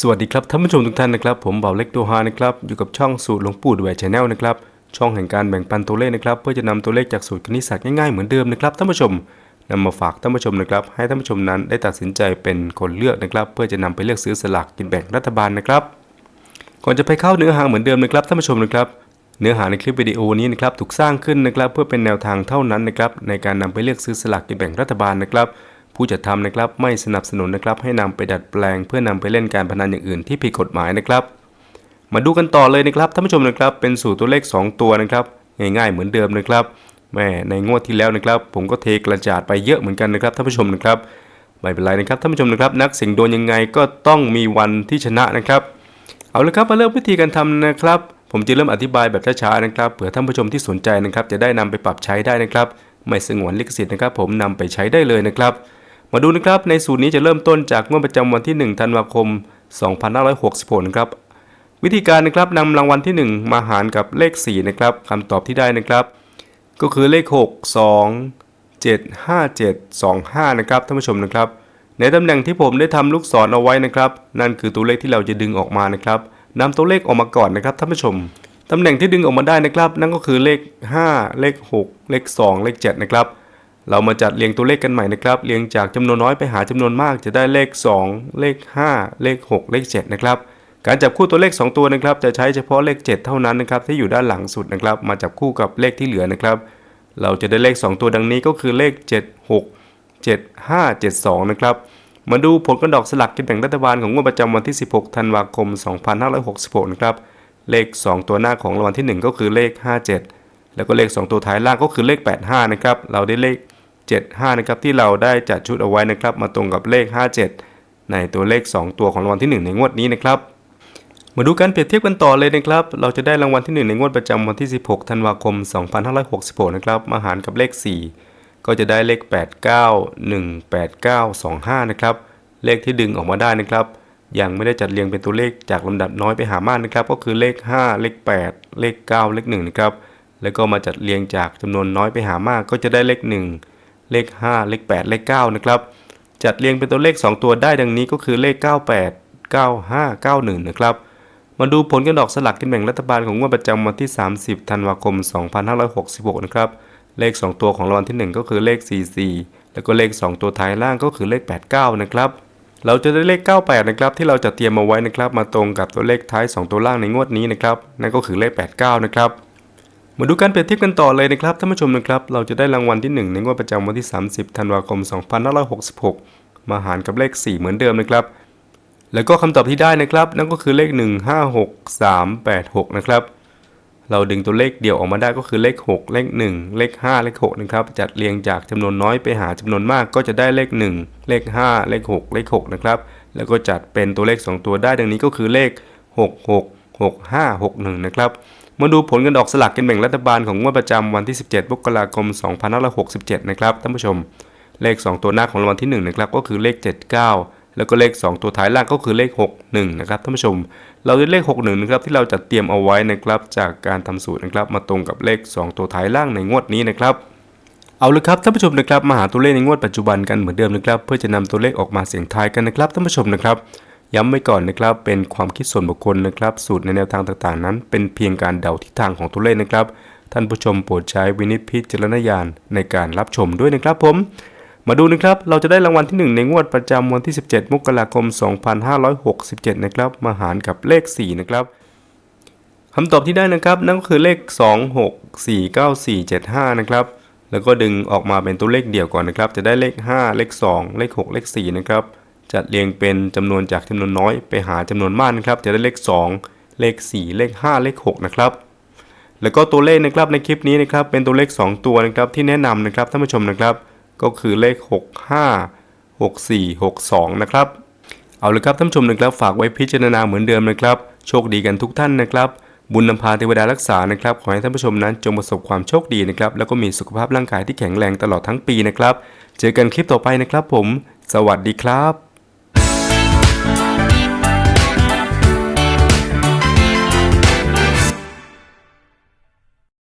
สวัสดีครับท่านผู้ชมทุกท่านนะครับ ผมเบาเล็กตัวฮานะครับอยู่กับช่องสูตรหลวงปู่ดวยชาแนลนะครับช่องแห่งการแบ่งปันตัวเลขนะครับเพื่อจะนำตัวเลขจากสูตรคณิตศาสตร์ง่ายๆเหมือนเดิมนะครับท่านผู้ชมนำมาฝากท่านผู้ชมนะครับ ให้ท่านผู้ชมนั้นได้ตัดสินใจเป็นคนเลือกนะครับ เพื่อจะนำไปเลือกซื้อสลากกินแบ่งรัฐบาลนะครับ ก่อนจะไปเข้าเนื้อหาเหมือนเดิมนะครับท่านผู้ชมนะครับ เนื้อหาในคลิปวิดีโอนี้นะครับถูกสร้างขึ้นนะครับ เพื่อเป็นแนวทางเท่านั้นนะครับในการนำไปเลือกซื้อสลากกินแบ่งรัฐบาลนะครับ ผู้จัดทำนะครับไม่สนับสนุนนะครับให้นำไปดัดแปลง เพื่อนำไปเล่นการพนันอย่างอื่นที่ผิดกฎหมายนะครับ มาดูกันต่อเลยนะครับท่านผู้ชมนะครับเป็นสูตรตัวเลข 2 ตัวนะครับง่ายๆเหมือนเดิมนะครับแม่ในงวดที่แล้วนะครับ ผมก็เทกระจาดไปเยอะเหมือนกันนะครับท่านผู้ชมนะครับไม่เป็นไรนะครับท่านผู้ชมนะครับ นักเสี่ยงดวงยังไงก็ต้องมีวันที่ชนะนะครับ เอาละครับมาเริ่มวิธีการทำนะครับ ผมจะเริ่มอธิบายแบบช้าๆนะครับเผื่อท่านผู้ชมที่สนใจนะครับ จะได้นำไปปรับใช้ได้นะครับ ไม่สงวนลิขสิทธิ์นะครับ ผมนำไปใช้ได้เลยนะครับ มาดูนะครับในสูตรนี้จะเริ่มต้นจากงวดประจำวันที่ 1 ธันวาคม 2566นะครับวิธีการนะครับนำรางวัลที่ 1 มาหารกับเลข 4 นะครับคำตอบที่ได้นะครับ ก็คือเลข 6 2 7 5 7 2 5นะครับท่านผู้ชมนะครับ ในตำแหน่งที่ผมได้ทำลูกศรเอาไว้นะครับ นั่นคือตัวเลขที่เราจะดึงออกมานะครับนำตัวเลขออกมาก่อนนะครับท่านผู้ชมตำแหน่งที่ดึงออกมาได้นะครับ นั่นก็คือเลข 5 เลข 6 เลข 2 เลข 7 นะครับ เรามาจัดเรียงตัวเลขกันใหม่นะครับ เรียงจากจำนวนน้อยไปหาจำนวนมากจะได้เลข 2 เลข 5 เลข 6 เลข 7 นะครับ การจับคู่ตัวเลข 2 ตัวนะครับ จะใช้เฉพาะเลข 7 เท่านั้นนะครับ ที่อยู่ด้านหลังสุดนะครับ มาจับคู่กับเลขที่เหลือนะครับ เราจะได้เลข 2 ตัวดังนี้ก็คือเลข 7 6 7 5 7 2 นะครับ มาดูผลกันดอกสลักกินแบ่งรัฐบาลของงวดประจำวันที่ 16 ธันวาคม 2566 นะครับ เลข 2 ตัวหน้าของรางวัลที่ 1 ก็คือเลข 57 แล้วก็เลข 2 ตัวท้ายล่างก็คือเลข 85 นะครับ เราได้เลข 75นะครับที่เราได้จัดชุดเอาไว้นะครับ มาตรงกับเลข 57 ในตัวเลข 2 ตัวของรางวัลที่ 1 ในงวดนี้นะครับ มาดูการเปรียบเทียบกันต่อเลยนะครับ เราจะได้รางวัลที่ 1 ในงวดประจำวันที่ 16 ธันวาคม 2566 นะครับ มาหารกับเลข 4 ก็จะได้เลข 89 189 25นะครับ เลขที่ดึงออกมาได้นะครับยังไม่ได้จัดเรียงเป็นตัวเลขจากลำดับน้อยไปหามากนะครับ ก็คือเลข 5 เลข 8 เลข 9 เลข1นะครับแล้วก็มาจัดเรียงจากจำนวนน้อยไปหามากก็จะได้เลข 1 เลข 5 เลข 8 เลข 9 นะครับ จัดเรียงเป็นตัวเลข 2 ตัวได้ดังนี้ก็คือเลข 98 95 91 นะครับ มาดูผลกันดอกสลักกินแบ่งรัฐบาลของงวดประจำวันที่ 30 ธันวาคม 2566 นะครับ เลข 2 ตัวของรางวัลที่ 1 ก็คือเลข 44 แล้วก็เลข 2 ตัวท้ายล่างก็คือเลข 89 นะครับเราจะได้เลข 98 นะครับที่เราจะเตรียมมาไว้นะครับ มาตรงกับตัวเลขท้าย 2 ตัวล่างในงวดนี้นะครับ นั่นก็คือเลข 89 นะครับ มาดูการเปรียบเทียบกันต่อเลยนะครับท่านผู้ชมนะครับ เราจะได้รางวัลที่ 1 ในงวดประจำวันที่ 30 ธันวาคม 2566 มาหารกับเลข 4 เหมือนเดิมนะครับ แล้วก็คำตอบที่ได้นะครับ นั่นก็คือเลข 156386 นะครับ เราดึงตัวเลขเดี่ยวออกมาได้ก็คือเลข 6 เลข 1 เลข 5 เลข 6 นะครับ จัดเรียงจากจำนวนน้อยไปหาจำนวนมากก็จะได้เลข 1 เลข 5 เลข 6 เลข 6 นะครับ แล้วก็จัดเป็นตัวเลข 2 ตัวได้ดังนี้ก็คือเลข 6 6561 นะครับ มาดูผลกันออกสลากกินแบ่งรัฐบาลของงวดประจำวันที่ 17มกราคม 2567 นะครับท่านผู้ชม เลข 2 ตัวหน้าของรางวัลที่1นะครับก็คือเลข 79 แล้วก็เลข 2 ตัวท้ายล่างก็คือเลข 61 นะครับท่านผู้ชม เราได้เลข 61 นะครับที่เราจัดเตรียมเอาไว้นะครับจากการทำสูตรนะครับมาตรงกับเลข 2 ตัวท้ายล่างในงวดนี้นะครับเอาเลยครับท่านผู้ชมนะครับมาหาตัวเลขในงวดปัจจุบันกันเหมือนเดิมนะครับเพื่อจะนำตัวเลขออกมาเสี่ยงทายกันนะครับท่านผู้ชมนะครับ ย้ำไว้ก่อนนะครับ เป็นความคิดส่วนบุคคลนะครับ สูตรในแนวทางต่างๆ นั้น เป็นเพียงการเดาทิศทางของตัวเลขนะครับ ท่านผู้ชมโปรดใช้วินิจพิจารณญาณในการรับชมด้วยนะครับผม มาดูนะครับ เราจะได้รางวัลที่ 1 ในงวดประจำวันที่ 17 มกราคม 2567 นะครับ มาหารกับเลข 4 นะครับคำตอบที่ได้นะครับนั่นก็คือเลข 2 6 4 9 4 7 5นะครับแล้วก็ดึงออกมาเป็นตัวเลขเดี่ยวก่อนนะครับ จะได้เลข 5 เลข 2 เลข 6 เลข 4 นะครับ จัดเรียงเป็นจำนวนจากจำนวนน้อยไปหาจำนวนมากนะครับ จะได้เลข 2 เลข 4 เลข 5 เลข 6 นะครับ แล้วก็ตัวเลขนะครับในคลิปนี้นะครับเป็นตัวเลข 2 ตัวนะครับที่แนะนำนะครับท่านผู้ชมนะครับ ก็คือเลข 65 64 62 นะครับ เอาเลยครับท่านผู้ชมนะครับฝากไว้พิจารณาเหมือนเดิมนะครับ โชคดีกันทุกท่านนะครับ บุญนำพาเทวดารักษานะครับ ขอให้ท่านผู้ชมนั้นจงประสบความโชคดีนะครับ แล้วก็มีสุขภาพร่างกายที่แข็งแรงตลอดทั้งปีนะครับ เจอกันคลิปต่อไปนะครับผม สวัสดีครับ